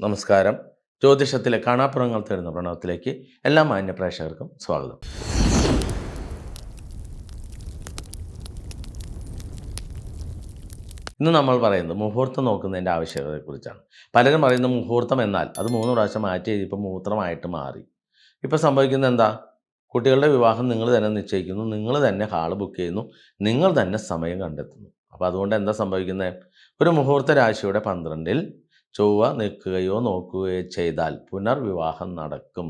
നമസ്കാരം. ജ്യോതിഷത്തിലെ കാണാപ്പുറങ്ങൾ തരുന്ന പ്രണവത്തിലേക്ക് എല്ലാ മാന്യ പ്രേക്ഷകർക്കും സ്വാഗതം. ഇന്ന് നമ്മൾ പറയുന്നത് മുഹൂർത്തം നോക്കുന്നതിന്റെ ആവശ്യകതയെക്കുറിച്ചാണ്. പലരും പറയുന്ന മുഹൂർത്തം എന്നാൽ അത് മൂന്ന് പ്രാവശ്യം മാറ്റി ഇപ്പോൾ മൂത്രമായിട്ട് മാറി. ഇപ്പോൾ സംഭവിക്കുന്നത് എന്താ? കുട്ടികളുടെ വിവാഹം നിങ്ങൾ തന്നെ നിശ്ചയിക്കുന്നു നിങ്ങൾ തന്നെ ഹാൾ ബുക്ക് ചെയ്യുന്നു നിങ്ങൾ തന്നെ സമയം കണ്ടെത്തുന്നു. അപ്പോൾ അതുകൊണ്ട് എന്താ സംഭവിക്കുന്നത്? ഒരു മുഹൂർത്ത രാശിയുടെ പന്ത്രണ്ടിൽ ചൊവ്വ നിൽക്കുകയോ നോക്കുകയോ ചെയ്താൽ പുനർവിവാഹം നടക്കും.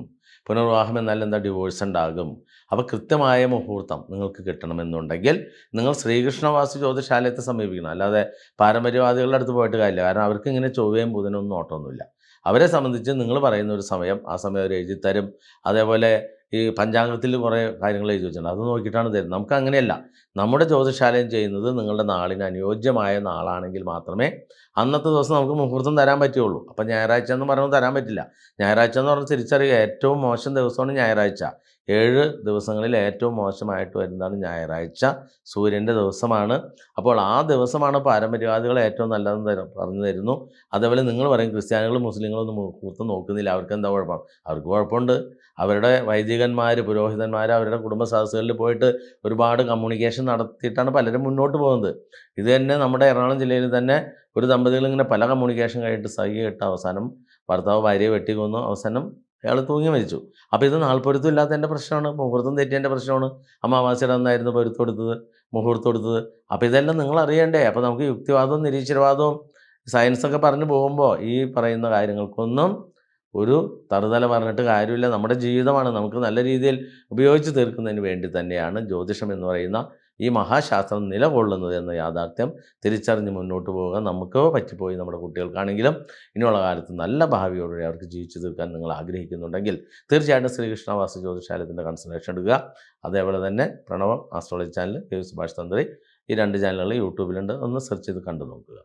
പുനർവിവാഹം എന്നാൽ എന്താ? ഡിവോഴ്സ് ഉണ്ടാകും. അപ്പോൾ കൃത്യമായ മുഹൂർത്തം നിങ്ങൾക്ക് കിട്ടണമെന്നുണ്ടെങ്കിൽ നിങ്ങൾ ശ്രീകൃഷ്ണവാസി ജ്യോതിശാലയത്തെ സമീപിക്കണം. അല്ലാതെ പാരമ്പര്യവാദികളുടെ അടുത്ത് പോയിട്ട് കാര്യമില്ല. കാരണം അവർക്ക് ഇങ്ങനെ ചൊവ്വയും ബുധനൊന്നും ഓട്ടമൊന്നുമില്ല. അവരെ സംബന്ധിച്ച് നിങ്ങൾ പറയുന്ന ഒരു സമയം ആ സമയം അവർ എഴുതി തരും അതേപോലെ ഈ പഞ്ചാംഗത്തിൽ കുറേ കാര്യങ്ങൾ എഴുതി വെച്ചിട്ടുണ്ട്. അത് നോക്കിയിട്ടാണ് തരുന്നത് നമുക്ക് അങ്ങനെയല്ല. നമ്മുടെ ജ്യോതിശാലയം ചെയ്യുന്നത് നിങ്ങളുടെ നാളിന് അനുയോജ്യമായ നാളാണെങ്കിൽ മാത്രമേ അന്നത്തെ ദിവസം നമുക്ക് മുഹൂർത്തം തരാൻ പറ്റുള്ളൂ. അപ്പം ഞായറാഴ്ച എന്ന് പറയുന്നത് തരാൻ പറ്റില്ല. ഞായറാഴ്ച എന്ന് പറഞ്ഞാൽ തിരിച്ചറിയുക. ഏറ്റവും മോശം ദിവസമാണ് ഞായറാഴ്ച. ഏഴ് ദിവസങ്ങളിൽ ഏറ്റവും മോശമായിട്ട് വരുന്നതാണ് ഞായറാഴ്ച. സൂര്യന്റെ ദിവസമാണ്. അപ്പോൾ ആ ദിവസമാണ് പാരമ്പര്യവാദികൾ ഏറ്റവും നല്ലതെന്ന് തരും പറഞ്ഞു തരുന്നു. അതേപോലെ നിങ്ങൾ പറയും ക്രിസ്ത്യാനികളും മുസ്ലിങ്ങളും ഒന്നും മുഹൂർത്തം നോക്കുന്നില്ല. അവർക്ക് എന്താ കുഴപ്പം? അവർക്ക് കുഴപ്പമുണ്ട്. അവരുടെ വൈദികന്മാർ പുരോഹിതന്മാർ അവരുടെ കുടുംബ സദസ്സുകളിൽ പോയിട്ട് ഒരുപാട് കമ്മ്യൂണിക്കേഷൻ നടത്തിയിട്ടാണ് പലരും മുന്നോട്ട് പോകുന്നത്. ഇത് തന്നെ നമ്മുടെ എറണാകുളം ജില്ലയിൽ തന്നെ ഒരു ദമ്പതികൾ ഇങ്ങനെ പല കമ്മ്യൂണിക്കേഷൻ കഴിഞ്ഞിട്ട് സഹി കിട്ട അവസാനം ഭർത്താവ് ഭാര്യയെ വെട്ടിക്കൊന്നു അവസാനം അയാൾ തൂങ്ങി മരിച്ചു. അപ്പോൾ ഇത് നാൾപ്പൊരുത്തം ഇല്ലാത്തതിന്റെ പ്രശ്നമാണ്. മുഹൂർത്തം തെറ്റിയതിന്റെ പ്രശ്നമാണ്. അമാവാസിയുടെ അന്നായിരുന്നു പൊരുത്തം എടുത്തത് മുഹൂർത്തം എടുത്തത് അപ്പോൾ ഇതെല്ലാം നിങ്ങൾ അറിയണ്ടേ. അപ്പോൾ നമുക്ക് യുക്തിവാദവും നിരീശ്വരവാദവും സയൻസൊക്കെ പറഞ്ഞു പോകുമ്പോൾ ഈ പറയുന്ന കാര്യങ്ങൾക്കൊന്നും ഒരു തറുതല പറഞ്ഞിട്ട് കാര്യമില്ല. നമ്മുടെ ജീവിതമാണ് നമുക്ക് നല്ല രീതിയിൽ ഉപയോഗിച്ച് തീർക്കുന്നതിന് വേണ്ടി തന്നെയാണ് ജ്യോതിഷം എന്ന് പറയുന്ന ഈ മഹാശാസ്ത്രം നിലകൊള്ളുന്നത് എന്ന യാഥാർത്ഥ്യം തിരിച്ചറിഞ്ഞ് മുന്നോട്ട് പോവുക. നമുക്ക് പറ്റിപ്പോയി നമ്മുടെ കുട്ടികൾക്കാണെങ്കിലും ഇനിയുള്ള കാലത്ത് നല്ല ഭാവിയോടെ അവർക്ക് ജീവിച്ചു തീർക്കാൻ നിങ്ങൾ ആഗ്രഹിക്കുന്നുണ്ടെങ്കിൽ തീർച്ചയായിട്ടും ശ്രീകൃഷ്ണവാസ ജ്യോതിശാലയത്തിന്റെ കൺസൾട്ടേഷൻ എടുക്കുക. അതേപോലെ തന്നെ Pranavam astrology channel K V Subhash Tantri ഈ രണ്ട് ചാനലുകൾ യൂട്യൂബിലുണ്ട്. ഒന്ന് സെർച്ച് ചെയ്ത് കണ്ടു നോക്കുക.